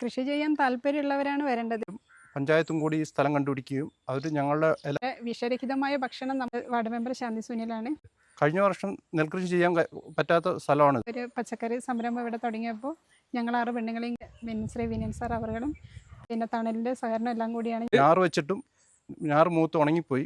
കൃഷി ചെയ്യാൻ താല്പര്യമുള്ളവരാണ് വരേണ്ടത്. പഞ്ചായത്തും കൂടി സ്ഥലം കണ്ടുപിടിക്കുകയും അവർ ഞങ്ങളുടെ വിഷരഹിതമായ ഭക്ഷണം നമ്മൾ വാർഡ് മെമ്പർ ശാന്തി സുനിലാണ്. കഴിഞ്ഞ വർഷം നെൽകൃഷി ചെയ്യാൻ പറ്റാത്ത സ്ഥലമാണ്. ഒരു പച്ചക്കറി സംരംഭം ഇവിടെ തുടങ്ങിയപ്പോൾ ഞങ്ങൾ ആറ് പെണ്ണുങ്ങളെയും വിനശ്രീ വിനിയൻ സാർ അവറുകളും പിന്നെ തണലിന്റെ സഹകരണം എല്ലാം കൂടിയാണ്. ഞാറ് വെച്ചിട്ടും ഞാറ് മൂത്ത് ഉണങ്ങിപ്പോയി.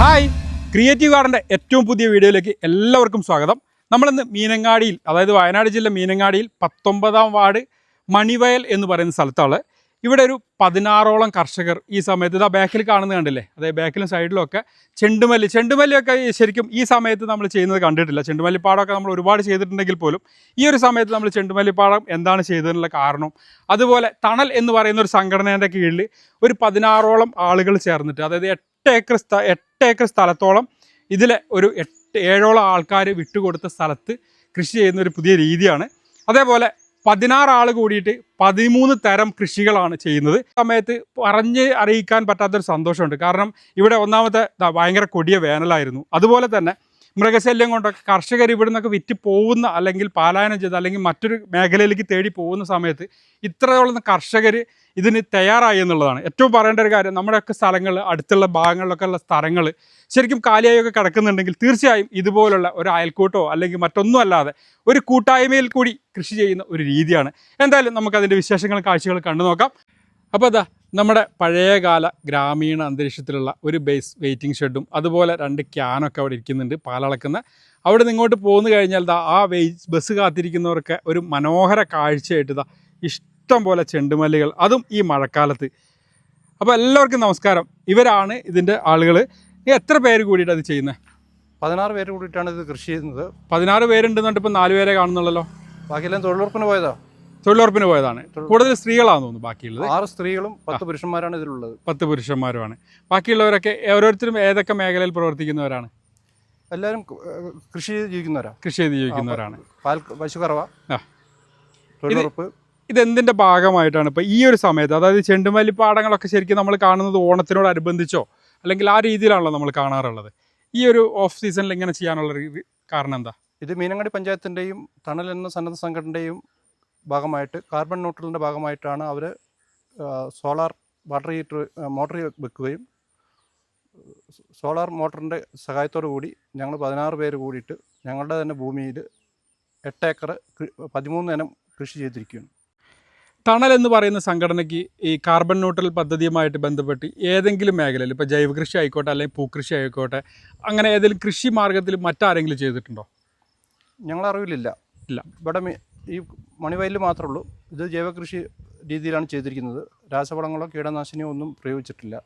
ഹായ്! ക്രിയേറ്റീവ് ഗാർഡന്റെ ഏറ്റവും പുതിയ വീഡിയോയിലേക്ക് എല്ലാവർക്കും സ്വാഗതം. നമ്മളിന്ന് മീനങ്ങാടിയിൽ അതായത് വയനാട് ജില്ല മീനങ്ങാടിയിൽ പത്തൊമ്പതാം വാർഡ് മണിവയൽ എന്ന് പറയുന്ന സ്ഥലത്താണ് ഇവിടെ ഒരു പതിനാറോളം കർഷകർ ഈ സമയത്ത് ഇതാ ബാക്കിൽ കാണുന്നത് കണ്ടില്ലേ? അതായത് ബാക്കിലും സൈഡിലൊക്കെ ചെണ്ടുമല്ലി. ചെണ്ടുമല്ലിയൊക്കെ ശരിക്കും ഈ സമയത്ത് നമ്മൾ ചെയ്യുന്നത് കണ്ടിട്ടില്ല. ചെണ്ടുമല്ലിപ്പാടമൊക്കെ നമ്മൾ ഒരുപാട് ചെയ്തിട്ടുണ്ടെങ്കിൽ പോലും ഈ ഒരു സമയത്ത് നമ്മൾ ചെണ്ടുമല്ലിപ്പാടം എന്താണ് ചെയ്തതിനുള്ള കാരണം? അതുപോലെ തണൽ എന്ന് പറയുന്ന ഒരു സംഘടനേന്റെ കീഴിൽ ഒരു പതിനാറോളം ആളുകൾ ചേർന്നിട്ട് അതായത് എട്ട് ഏക്കർ സ്ഥ എട്ട് ഏക്കർ സ്ഥലത്തോളം ഇതിലെ ഒരു എട്ട് ഏഴോളം ആൾക്കാർ വിട്ടുകൊടുത്ത സ്ഥലത്ത് കൃഷി ചെയ്യുന്ന ഒരു പുതിയ രീതിയാണ്. അതേപോലെ പതിനാറ് ആൾ കൂടിയിട്ട് പതിമൂന്ന് തരം കൃഷികളാണ് ചെയ്യുന്നത്. സമയത്ത് പറഞ്ഞ് അറിയിക്കാൻ പറ്റാത്തൊരു സന്തോഷമുണ്ട്. കാരണം ഇവിടെ ഒന്നാമത്തെ ഭയങ്കര കൊടിയ വേനലായിരുന്നു. അതുപോലെ തന്നെ മൃഗശല്യം കൊണ്ടൊക്കെ കർഷകർ ഇവിടെ നിന്നൊക്കെ വിറ്റ് പോകുന്ന അല്ലെങ്കിൽ പാലായനം ചെയ്ത് അല്ലെങ്കിൽ മറ്റൊരു മേഖലയിലേക്ക് തേടി പോകുന്ന സമയത്ത് ഇത്രയോളം കർഷകർ ഇതിന് തയ്യാറായി എന്നുള്ളതാണ്. ഏറ്റവും പറയേണ്ട ഒരു കാര്യം നമ്മുടെയൊക്കെ സ്ഥലങ്ങൾ അടുത്തുള്ള ഭാഗങ്ങളിലൊക്കെ ഉള്ള സ്ഥലങ്ങൾ ശരിക്കും കാലിയായൊക്കെ കിടക്കുന്നുണ്ടെങ്കിൽ തീർച്ചയായും ഇതുപോലുള്ള ഒരു അയൽക്കൂട്ടോ അല്ലെങ്കിൽ മറ്റൊന്നും അല്ലാതെ ഒരു കൂട്ടായ്മയിൽ കൂടി കൃഷി ചെയ്യുന്ന ഒരു രീതിയാണ്. എന്തായാലും നമുക്കതിന്റെ വിശേഷങ്ങളും കാഴ്ചകളും കണ്ടു നോക്കാം അപ്പോൾ അതാ നമ്മുടെ പഴയകാല ഗ്രാമീണ അന്തരീക്ഷത്തിലുള്ള ഒരു ബേസ് വെയിറ്റിംഗ് ഷെഡും അതുപോലെ രണ്ട് ക്യാനൊക്കെ അവിടെ ഇരിക്കുന്നുണ്ട് പാലളക്കുന്ന അവിടെ നിന്ന് ഇങ്ങോട്ട് പോന്നു കഴിഞ്ഞാൽ ദാ ആ വെയ് ബസ് കാത്തിരിക്കുന്നവർക്ക് ഒരു മനോഹര കാഴ്ചയായിട്ട് ദാ ഇഷ്ടം പോലെ ചെണ്ടുമല്ലികൾ അതും ഈ മഴക്കാലത്ത്. അപ്പോൾ എല്ലാവർക്കും നമസ്കാരം. ഇവരാണ് ഇതിന്റെ ആളുകൾ എത്ര പേര് കൂടിയിട്ട് അത് ചെയ്യുന്നത് പതിനാറ് പേര് കൂടിയിട്ടാണ് ഇത് കൃഷി ചെയ്യുന്നത്. പതിനാറ് പേരുണ്ടെന്നുണ്ട് ഇപ്പോൾ നാല് പേരെ കാണുന്നുള്ളല്ലോ? ബാക്കിയെല്ലാം തൊഴിലുറപ്പിന് പോയതാ. തൊഴിലുറപ്പിന് പോയതാണ്. കൂടുതൽ സ്ത്രീകളാണെന്ന് തോന്നുന്നു ബാക്കിയുള്ളത്. ആറ് സ്ത്രീകളും പത്ത് പുരുഷന്മാരാണ് ഇതിലുള്ളത്. പത്ത് പുരുഷന്മാരുമാണ്. ബാക്കിയുള്ളവരൊക്കെ ഓരോരുത്തരും ഏതൊക്കെ മേഖലയിൽ പ്രവർത്തിക്കുന്നവരാണ്? എല്ലാവരും കൃഷി ചെയ്ത് ജീവിക്കുന്നവരാണ് കൃഷി ചെയ്ത് ജീവിക്കുന്നവരാണ്. പാൽ പശുക്കറവ. തൊഴിലുറപ്പ്. ഇതെന്തിന്റെ ഭാഗമായിട്ടാണ് ഇപ്പോൾ ഈ ഒരു സമയത്ത്? അതായത് ചെണ്ടുമല്ലി പാടങ്ങളൊക്കെ ശരിക്കും നമ്മൾ കാണുന്നത് ഓണത്തിനോടനുബന്ധിച്ചോ അല്ലെങ്കിൽ ആ രീതിയിലാണല്ലോ നമ്മൾ കാണാറുള്ളത്? ഈ ഒരു ഓഫ് സീസണിൽ ഇങ്ങനെ ചെയ്യാനുള്ള കാരണം എന്താ? ഇത് മീനങ്ങാടി പഞ്ചായത്തിന്റെയും തണൽ എന്ന സന്നദ്ധ സംഘടനയുടെയും ഭാഗമായിട്ട് കാർബൺ ന്യൂട്രലിന്റെ ഭാഗമായിട്ടാണ് അവർ സോളാർ വാട്ടർ ഹീറ്റർ മോട്ടർ വെക്കുകയും സോളാർ മോട്ടറിന്റെ സഹായത്തോടു കൂടി ഞങ്ങൾ പതിനാറ് പേര് കൂടിയിട്ട് ഞങ്ങളുടെ തന്നെ ഭൂമിയിൽ എട്ട് ഏക്കർ പതിമൂന്ന് ഇനം കൃഷി ചെയ്തിരിക്കുകയാണ്. തണൽ എന്ന് പറയുന്ന സംഘടനയ്ക്ക് ഈ കാർബൺ ന്യൂട്രൽ പദ്ധതിയുമായിട്ട് ബന്ധപ്പെട്ട് ഏതെങ്കിലും മേഖലയിൽ ഇപ്പോൾ ജൈവ കൃഷി ആയിക്കോട്ടെ അല്ലെങ്കിൽ പൂക്കൃഷി ആയിക്കോട്ടെ അങ്ങനെ ഏതെങ്കിലും കൃഷി മാർഗത്തിൽ മറ്റാരെങ്കിലും ചെയ്തിട്ടുണ്ടോ? ഞങ്ങൾ അറിവിലില്ല ഇല്ല. ഇവിടെ ഈ മണിവയലിൽ മാത്രമേ ഉള്ളൂ ഇത് ജൈവകൃഷി രീതിയിലാണ് ചെയ്തിരിക്കുന്നത്. രാസവളങ്ങളോ കീടനാശിനിയോ ഒന്നും പ്രയോഗിച്ചിട്ടില്ല.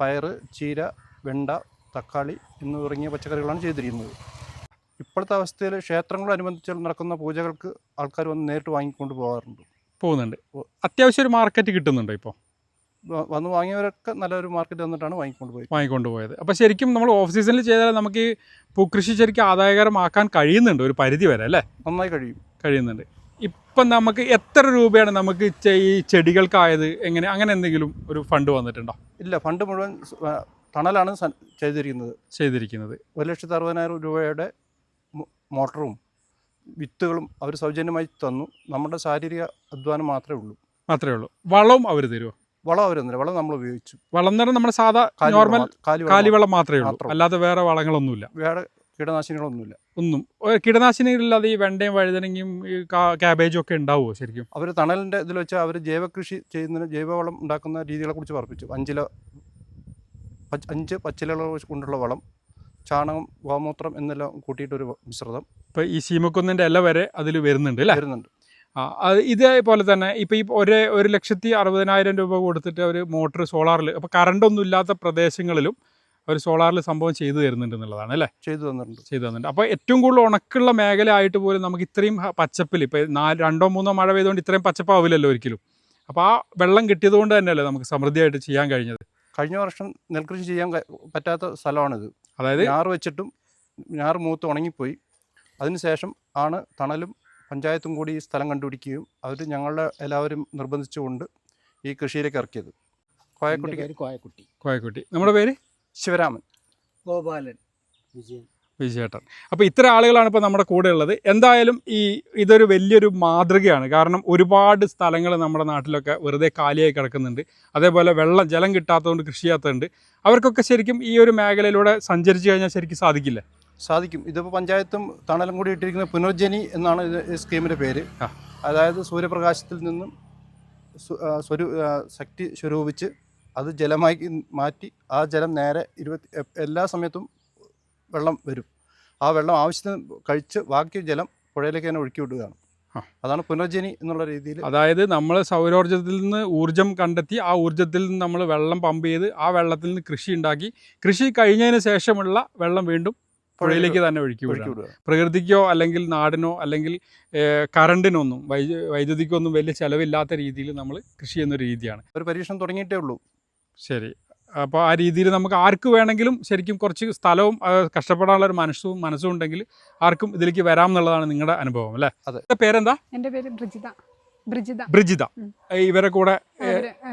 പയർ ചീര വെണ്ട തക്കാളി എന്ന് തുടങ്ങിയ പച്ചക്കറികളാണ് ചെയ്തിരിക്കുന്നത്. ഇപ്പോഴത്തെ അവസ്ഥയിൽ ക്ഷേത്രങ്ങളനുബന്ധിച്ച് നടക്കുന്ന പൂജകൾക്ക് ആൾക്കാർ വന്ന് നേരിട്ട് വാങ്ങിക്കൊണ്ട് പോകാറുണ്ട്. പോകുന്നുണ്ട്. അത്യാവശ്യം ഒരു മാർക്കറ്റ് കിട്ടുന്നുണ്ടോ ഇപ്പോൾ വന്ന് വാങ്ങിയവരൊക്കെ നല്ലൊരു മാർക്കറ്റ് വന്നിട്ടാണ് വാങ്ങിക്കൊണ്ട് പോയത്. വാങ്ങിക്കൊണ്ട് പോയത്. അപ്പോൾ ശരിക്കും നമ്മൾ ഓഫ് സീസണിൽ ചെയ്താൽ നമുക്ക് ഈ പൂക്കൃഷി ശരിക്കും ആദായകരമാക്കാൻ കഴിയുന്നുണ്ട് ഒരു പരിധി വരെ അല്ലേ? നന്നായി കഴിയും. കഴിയുന്നുണ്ട്. ഇപ്പം നമുക്ക് എത്ര രൂപയാണ് നമുക്ക് ഈ ചെടികൾക്കായത്? എങ്ങനെ അങ്ങനെ എന്തെങ്കിലും ഒരു ഫണ്ട് വന്നിട്ടുണ്ടോ? ഇല്ല ഫണ്ട് മുഴുവൻ ടണലാണ് തണലാണ് ചെയ്തിരിക്കുന്നത്. ചെയ്തിരിക്കുന്നത്. ഒരു ലക്ഷത്തി അറുപതിനായിരം രൂപയുടെ മോട്ടറും വിത്തുകളും അവർ സൗജന്യമായി തന്നു. നമ്മുടെ ശാരീരിക അധ്വാനം മാത്രമേ ഉള്ളൂ. മാത്രമേ ഉള്ളൂ. വളവും അവർ തരുമോ വളം അവർ തന്നില്ല. വളം നമ്മൾ ഉപയോഗിച്ചു. വളം എന്ന് പറഞ്ഞാൽ നമ്മുടെ സാധാ നോർമൽ കാലിവളം മാത്രമേ ഉള്ളൂ. അല്ലാതെ വേറെ വളങ്ങളൊന്നുമില്ല. വേറെ കീടനാശിനികളൊന്നുമില്ല. ഒന്നും. കീടനാശിനികളില്ലാതെ ഈ വെണ്ടയും വഴുതനങ്ങയും ഈ ക്യാബേജും ഒക്കെ ഉണ്ടാവുമോ ശരിക്കും? അവർ തണലിന്റെ ഇതിൽ വെച്ചാൽ അവർ ജൈവ കൃഷി ചെയ്യുന്നതിന് ജൈവവളം ഉണ്ടാക്കുന്ന രീതികളെ കുറിച്ച് പറപ്പിച്ചു. അഞ്ചില അഞ്ച് പച്ചിലകൾ കൊണ്ടുള്ള വളം ചാണകം ഗോമൂത്രം എന്നെല്ലാം കൂട്ടിയിട്ടൊരു മിശ്രിതം. ഇപ്പം ഈ സീമക്കുന്നിന്റെ ഇല വരെ അതിൽ വരുന്നുണ്ട് അല്ലേ? വരുന്നുണ്ട്. ഇതേപോലെ തന്നെ ഇപ്പം ഈ ഒരേ ഒരു ലക്ഷത്തി അറുപതിനായിരം രൂപ കൊടുത്തിട്ട് അവർ മോട്ടർ സോളാറിൽ അപ്പോൾ കറണ്ടൊന്നും ഇല്ലാത്ത പ്രദേശങ്ങളിലും അവർ സോളാറിൽ സംഭവം ചെയ്തു തരുന്നുണ്ട് എന്നുള്ളതാണ് അല്ലേ? ചെയ്തു തന്നിട്ടുണ്ട്. ചെയ്തു തന്നിട്ടുണ്ട്. അപ്പോൾ ഏറ്റവും കൂടുതൽ ഉണക്കുള്ള മേഖല ആയിട്ട് പോലും നമുക്ക് ഇത്രയും പച്ചപ്പിൽ ഇപ്പോൾ നാല് രണ്ടോ മൂന്നോ മഴ പെയ്തുകൊണ്ട് ഇത്രയും പച്ചപ്പാവില്ലല്ലോ ഒരിക്കലും. അപ്പോൾ ആ വെള്ളം കിട്ടിയതുകൊണ്ട് തന്നെയല്ലേ നമുക്ക് സമൃദ്ധിയായിട്ട് ചെയ്യാൻ കഴിഞ്ഞത്. കഴിഞ്ഞ വർഷം നെൽകൃഷി ചെയ്യാൻ പറ്റാത്ത സ്ഥലമാണിത്. അതായത് ഞാറ് വെച്ചിട്ടും ഞാറ് മൂത്ത് ഉണങ്ങിപ്പോയി. അതിനുശേഷം ആണ് തണലും പഞ്ചായത്തും കൂടി ഈ സ്ഥലം കണ്ടുപിടിക്കുകയും അവർ ഞങ്ങളുടെ എല്ലാവരും നിർബന്ധിച്ചുകൊണ്ട് ഈ കൃഷിയിലേക്ക് ഇറക്കിയത്. കോയക്കുട്ടി കോയക്കുട്ടി. കോയക്കുട്ടി. നമ്മുടെ പേര്? ശിവരാമൻ. ഗോപാലൻ. വിജയൻ. വിജയേട്ടൻ. അപ്പോൾ ഇത്ര ആളുകളാണ് ഇപ്പോൾ നമ്മുടെ കൂടെ ഉള്ളത്. എന്തായാലും ഈ ഇതൊരു വലിയൊരു മാതൃകയാണ്. കാരണം ഒരുപാട് സ്ഥലങ്ങൾ നമ്മുടെ നാട്ടിലൊക്കെ വെറുതെ കാലിയായി കിടക്കുന്നുണ്ട്. അതേപോലെ വെള്ളം ജലം കിട്ടാത്തതുകൊണ്ട് കൃഷി ചെയ്യാത്തതുണ്ട്. അവർക്കൊക്കെ ശരിക്കും ഈ ഒരു മേഖലയിലൂടെ സഞ്ചരിച്ചു കഴിഞ്ഞാൽ ശരിക്കും സാധിക്കില്ലേ? സാധിക്കും. ഇതിപ്പോൾ പഞ്ചായത്തും തണലും കൂടി ഇട്ടിരിക്കുന്ന പുനർജനി എന്നാണ് ഇത് സ്കീമിന്റെ പേര്. അതായത് സൂര്യപ്രകാശത്തിൽ നിന്നും സ്വരൂ ശക്തി സ്വരൂപിച്ച് അത് ജലമായി മാറ്റി ആ ജലം നേരെ ഇരുപത്തി എല്ലാ സമയത്തും വെള്ളം വരും. ആ വെള്ളം ആവശ്യത്തിന് കഴിച്ച് ബാക്കി ജലം പുഴയിലേക്ക് തന്നെ ഒഴുക്കി വിടുകയാണ്. അതാണ് പുനർജനി എന്നുള്ള രീതിയിൽ അതായത് നമ്മൾ സൗരോർജത്തിൽ നിന്ന് ഊർജം കണ്ടെത്തി ആ ഊർജത്തിൽ നിന്ന് നമ്മൾ വെള്ളം പമ്പ് ചെയ്ത് ആ വെള്ളത്തിൽ നിന്ന് കൃഷി ഉണ്ടാക്കി. കൃഷി കഴിഞ്ഞതിന് ശേഷമുള്ള വെള്ളം വീണ്ടും പുഴയിലേക്ക് തന്നെ ഒഴുക്കി പ്രകൃതിക്കോ അല്ലെങ്കിൽ നാടിനോ അല്ലെങ്കിൽ കറണ്ടിനൊന്നും വൈദ്യു വൈദ്യുതിക്കൊന്നും വലിയ ചിലവില്ലാത്ത രീതിയിൽ നമ്മൾ കൃഷി ചെയ്യുന്ന ഒരു രീതിയാണ്. ഒരു പരീക്ഷണം തുടങ്ങിയിട്ടേ ഉള്ളൂ. ശരി. അപ്പോൾ ആ രീതിയിൽ നമുക്ക് ആർക്ക് വേണമെങ്കിലും ശരിക്കും കുറച്ച് സ്ഥലവും കഷ്ടപ്പെടാനുള്ള ഒരു മനസ്സും മനസ്സും ഉണ്ടെങ്കിൽ ആർക്കും ഇതിലേക്ക് വരാം എന്നുള്ളതാണ് നിങ്ങളുടെ അനുഭവം അല്ലേ? അതെ. പേരെന്താ? എന്റെ പേര് ബ്രിജിത. ബ്രിജിത. ബ്രിജിത. ഇവരെ കൂടെ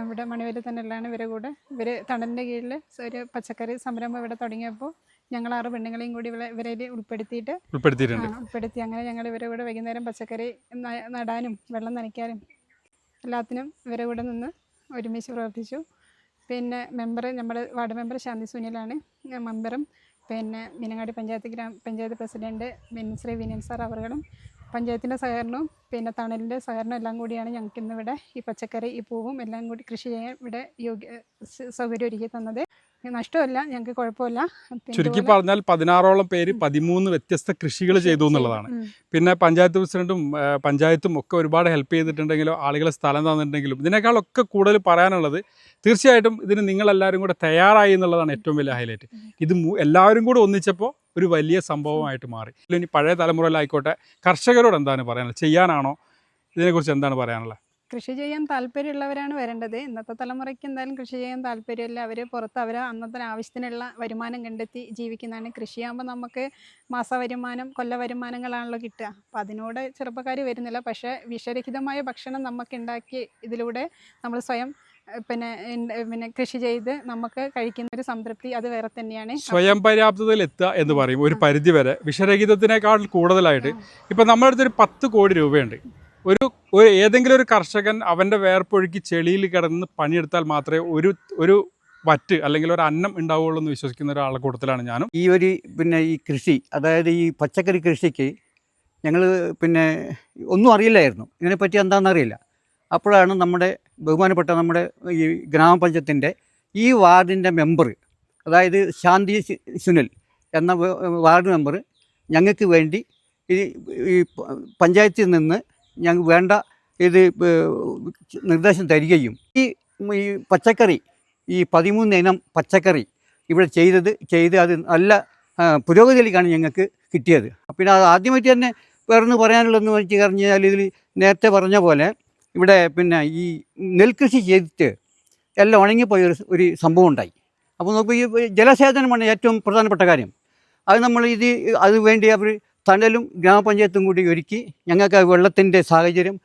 ഇവിടെ മണിവേലി തന്നെയാണ് ഇവരെ കൂടെ. ഇവർ തണലിന്റെ കീഴിൽ ഒരു പച്ചക്കറി സംരംഭം ഇവിടെ തുടങ്ങിയപ്പോൾ ഞങ്ങൾ ആറ് പെണ്ണുങ്ങളെയും കൂടി ഇവിടെ ഇവരിൽ ഉൾപ്പെടുത്തിയിട്ട് ഉൾപ്പെടുത്തിയിട്ടുണ്ട്. ഉൾപ്പെടുത്തി. അങ്ങനെ ഞങ്ങൾ ഇവരെ കൂടെ വൈകുന്നേരം പച്ചക്കറി നടാനും വെള്ളം നനയ്ക്കാനും എല്ലാത്തിനും ഇവരെ കൂടെ നിന്ന് ഒരുമിച്ച് പ്രവർത്തിച്ചു. പിന്നെ മെമ്പർ നമ്മുടെ വാർഡ് മെമ്പർ ശാന്തി സുനിലാണ് മെമ്പറും. പിന്നെ മീനങ്ങാടി പഞ്ചായത്ത് ഗ്രാമ പഞ്ചായത്ത് പ്രസിഡന്റ് ശ്രീ വിനയൻ സാർ അവരുകളും പഞ്ചായത്തിന്റെ സഹകരണവും പിന്നെ തണലിന്റെ സഹകരണവും എല്ലാം കൂടിയാണ് ഞങ്ങൾക്ക് ഇന്നിവിടെ ഈ പച്ചക്കറി ഈ പൂവും എല്ലാം കൂടി കൃഷി ചെയ്യാൻ ഇവിടെ യോഗ്യ സൗകര്യം ഒരുക്കി തന്നത്. നഷ്ടമല്ല ഞങ്ങൾക്ക് കുഴപ്പമില്ല. ചുരുക്കി പറഞ്ഞാൽ പതിനാറോളം പേര് പതിമൂന്ന് വ്യത്യസ്ത കൃഷികൾ ചെയ്തു എന്നുള്ളതാണ്. പിന്നെ പഞ്ചായത്ത് പ്രസിഡന്റും പഞ്ചായത്തും ഒക്കെ ഒരുപാട് ഹെൽപ്പ് ചെയ്തിട്ടുണ്ടെങ്കിലും ആളുകളെ സ്ഥലം തന്നിട്ടുണ്ടെങ്കിലും ഇതിനേക്കാളൊക്കെ കൂടുതൽ പറയാനുള്ളത് തീർച്ചയായിട്ടും ഇതിന് നിങ്ങളെല്ലാവരും കൂടെ തയ്യാറായി എന്നുള്ളതാണ് ഏറ്റവും വലിയ ഹൈലൈറ്റ് ഇത് എല്ലാവരും കൂടെ ഒന്നിച്ചപ്പോൾ ഒരു വലിയ സംഭവമായിട്ട് മാറി. ഇനി പഴയ തലമുറയിലായിക്കോട്ടെ കർഷകരോട് എന്താണ് പറയാനുള്ളത്? ചെയ്യാനാണോ? ഇതിനെക്കുറിച്ച് എന്താണ് പറയാനുള്ളത്? കൃഷി ചെയ്യാൻ താല്പര്യമുള്ളവരാണ് വരേണ്ടത്. ഇന്നത്തെ തലമുറയ്ക്ക് എന്തായാലും കൃഷി ചെയ്യാൻ താല്പര്യമില്ല. അവർ പുറത്ത് അവർ അന്നത്തെ ആവശ്യത്തിനുള്ള വരുമാനം കണ്ടെത്തി ജീവിക്കുന്നതാണ്. കൃഷിയാകുമ്പോൾ നമുക്ക് മാസ വരുമാനം കൊല്ല വരുമാനങ്ങളാണല്ലോ കിട്ടുക. അപ്പോൾ അതിനോട് ചെറുപ്പക്കാർ വരുന്നില്ല. പക്ഷേ വിഷരഹിതമായ ഭക്ഷണം നമുക്ക് ഉണ്ടാക്കി ഇതിലൂടെ നമ്മൾ സ്വയം പിന്നെ പിന്നെ കൃഷി ചെയ്ത് നമുക്ക് കഴിക്കുന്ന ഒരു സംതൃപ്തി അത് വേറെ തന്നെയാണ്. സ്വയം പര്യാപ്തതയിൽ എത്തുക എന്ന് പറയും. ഒരു പരിധി വരെ വിഷരഹിതത്തിനേക്കാൾ കൂടുതലായിട്ട് ഇപ്പം നമ്മളടുത്തൊരു പത്ത് കോടി രൂപയുണ്ട്. ഒരു ഒരു ഏതെങ്കിലും ഒരു കർഷകൻ അവന്റെ വേർപ്പൊഴുക്കി ചെളിയിൽ കിടന്ന് പണിയെടുത്താൽ മാത്രമേ ഒരു ഒരു വറ്റ് അല്ലെങ്കിൽ ഒരു അന്നം ഉണ്ടാവുള്ളൂ എന്ന് വിശ്വസിക്കുന്ന ഒരാളുടെ കൂട്ടത്തിലാണ് ഞാനും. ഈ ഒരു പിന്നെ ഈ കൃഷി അതായത് ഈ പച്ചക്കറി കൃഷിക്ക് ഞങ്ങൾ പിന്നെ ഒന്നും അറിയില്ലായിരുന്നു. ഇതിനെപ്പറ്റി എന്താണെന്നറിയില്ല അപ്പോഴാണ് നമ്മുടെ ബഹുമാനപ്പെട്ട നമ്മുടെ ഈ ഗ്രാമപഞ്ചായത്തിന്റെ ഈ വാർഡിന്റെ മെമ്പർ അതായത് ശാന്തി സുനിൽ എന്ന വാർഡ് മെമ്പർ ഞങ്ങൾക്ക് വേണ്ടി ഈ പഞ്ചായത്തിൽ നിന്ന് ഞങ്ങൾക്ക് വേണ്ട ഇത് നിർദ്ദേശം തരികയും. ഈ ഈ പച്ചക്കറി ഈ പതിമൂന്ന് ഇനം പച്ചക്കറി ഇവിടെ ചെയ്തത് ചെയ്ത് അത് നല്ല പുരോഗതിയിലേക്കാണ് ഞങ്ങൾക്ക് കിട്ടിയത്. പിന്നെ അത് ആദ്യമായിട്ട് തന്നെ വേറൊന്ന് പറയാനുള്ളതെന്ന് വെച്ച് കഴിഞ്ഞാൽ ഇതിൽ നേരത്തെ പറഞ്ഞ പോലെ ഇവിടെ പിന്നെ ഈ നെൽകൃഷി ചെയ്തിട്ട് എല്ലാം ഉണങ്ങിപ്പോയ ഒരു ഒരു സംഭവം ഉണ്ടായി. അപ്പോൾ നോക്കുമ്പോൾ ഈ ജലസേചനമാണ് ഏറ്റവും പ്രധാനപ്പെട്ട കാര്യം. അത് നമ്മൾ ഇത് അത് വേണ്ടി അവർ തണലും ഗ്രാമപഞ്ചായത്തും കൂടി ഒരുക്കി ഞങ്ങൾക്ക് വെള്ളത്തിന്റെ സാഹചര്യം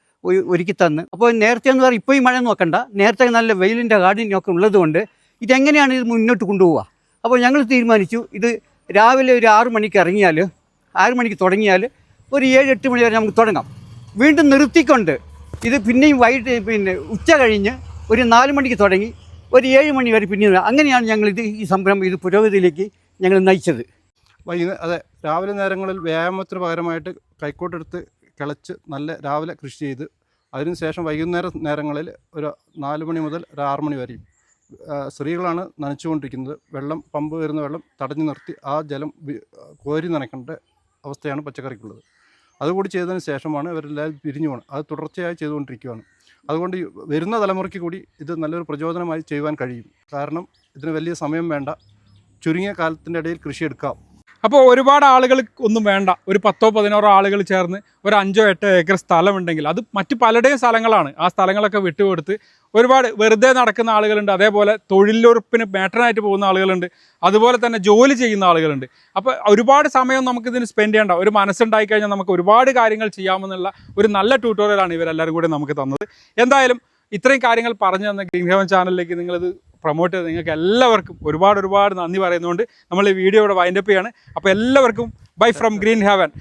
ഒരുക്കി തന്ന്. അപ്പോൾ നേരത്തെ എന്ന് പറഞ്ഞാൽ ഇപ്പോൾ ഈ മഴ നോക്കണ്ട. നേരത്തെ നല്ല വെയിലിന്റെ കാഠിന്യമൊക്കെ ഉള്ളതുകൊണ്ട് ഇതെങ്ങനെയാണ് ഇത് മുന്നോട്ട് കൊണ്ടുപോവുക? അപ്പോൾ ഞങ്ങൾ തീരുമാനിച്ചു. ഇത് രാവിലെ ഒരു ആറ് മണിക്ക് ഇറങ്ങിയാൽ ആറ് മണിക്ക് തുടങ്ങിയാൽ ഒരു ഏഴ് എട്ട് മണി വരെ നമുക്ക് തുടങ്ങാം. വീണ്ടും നിർത്തിക്കൊണ്ട് ഇത് പിന്നെയും വൈകിട്ട് പിന്നെ ഉച്ച കഴിഞ്ഞ് ഒരു നാല് മണിക്ക് തുടങ്ങി ഒരു ഏഴ് മണി വരെ പിന്നെ അങ്ങനെയാണ് ഞങ്ങളിത് ഈ സംരംഭം ഇത് പുരോഗതിയിലേക്ക് ഞങ്ങൾ നയിച്ചത്. വൈകുന്നേരം അതെ രാവിലെ നേരങ്ങളിൽ വ്യായാമത്തിന് പകരമായിട്ട് കൈക്കോട്ടെടുത്ത് കിളച്ച് നല്ല രാവിലെ കൃഷി ചെയ്ത് അതിനുശേഷം വൈകുന്നേര നേരങ്ങളിൽ ഒരു നാല് മണി മുതൽ ഒരു ആറ് മണി വരെയും സ്ത്രീകളാണ് നനച്ചുകൊണ്ടിരിക്കുന്നത്. വെള്ളം പമ്പ് വരുന്ന വെള്ളം തടഞ്ഞു നിർത്തി ആ ജലം കോരി നനയ്ക്കേണ്ട അവസ്ഥയാണ് പച്ചക്കറിക്കുള്ളത്. അതുകൂടി ചെയ്തതിന് ശേഷമാണ് ഇവരെല്ലാവരും പിരിഞ്ഞു പോകണം അത് തുടർച്ചയായി ചെയ്തുകൊണ്ടിരിക്കുകയാണ് അതുകൊണ്ട് വരുന്ന തലമുറയ്ക്ക് കൂടി ഇത് നല്ലൊരു പ്രചോദനമായി ചെയ്യുവാൻ കഴിയും. കാരണം ഇതിന് വലിയ സമയം വേണ്ട. ചുരുങ്ങിയ കാലത്തിന്റെ ഇടയിൽ കൃഷി എടുക്കാം അപ്പോൾ ഒരുപാട് ആളുകൾ ഒന്നും വേണ്ട. ഒരു പത്തോ പതിനോറോ ആളുകൾ ചേർന്ന് ഒരു അഞ്ചോ എട്ടോ ഏക്കർ സ്ഥലമുണ്ടെങ്കിൽ അത് മറ്റ് പലരുടെയും സ്ഥലങ്ങളാണ്. ആ സ്ഥലങ്ങളൊക്കെ വിട്ടുകൊടുത്ത് ഒരുപാട് വെറുതെ നടക്കുന്ന ആളുകളുണ്ട്. അതേപോലെ തൊഴിലുറപ്പിന് മേട്ടനായിട്ട് പോകുന്ന ആളുകളുണ്ട്. അതുപോലെ തന്നെ ജോലി ചെയ്യുന്ന ആളുകളുണ്ട്. അപ്പോൾ ഒരുപാട് സമയം നമുക്കിതിന് സ്പെൻഡ് ചെയ്യേണ്ട. ഒരു മനസ്സുണ്ടായി കഴിഞ്ഞാൽ നമുക്ക് ഒരുപാട് കാര്യങ്ങൾ ചെയ്യാമെന്നുള്ള ഒരു നല്ല ട്യൂട്ടോറിയലാണ് ഇവരെല്ലാവരും കൂടി നമുക്ക് തന്നത്. എന്തായാലും ഇത്രയും കാര്യങ്ങൾ പറഞ്ഞു തന്ന ഗ്രീൻ ഹെവൻ ചാനലിലേക്ക് നിങ്ങളിത് പ്രൊമോട്ട് ചെയ്ത് നിങ്ങൾക്ക് എല്ലാവർക്കും ഒരുപാട് ഒരുപാട് നന്ദി പറയുന്നതുകൊണ്ട് നമ്മൾ ഈ വീഡിയോ ഇവിടെ വൈൻഡപ്പ് ചെയ്യാണ്. അപ്പോൾ എല്ലാവർക്കും ബൈ ഫ്രം ഗ്രീൻ ഹെവൻ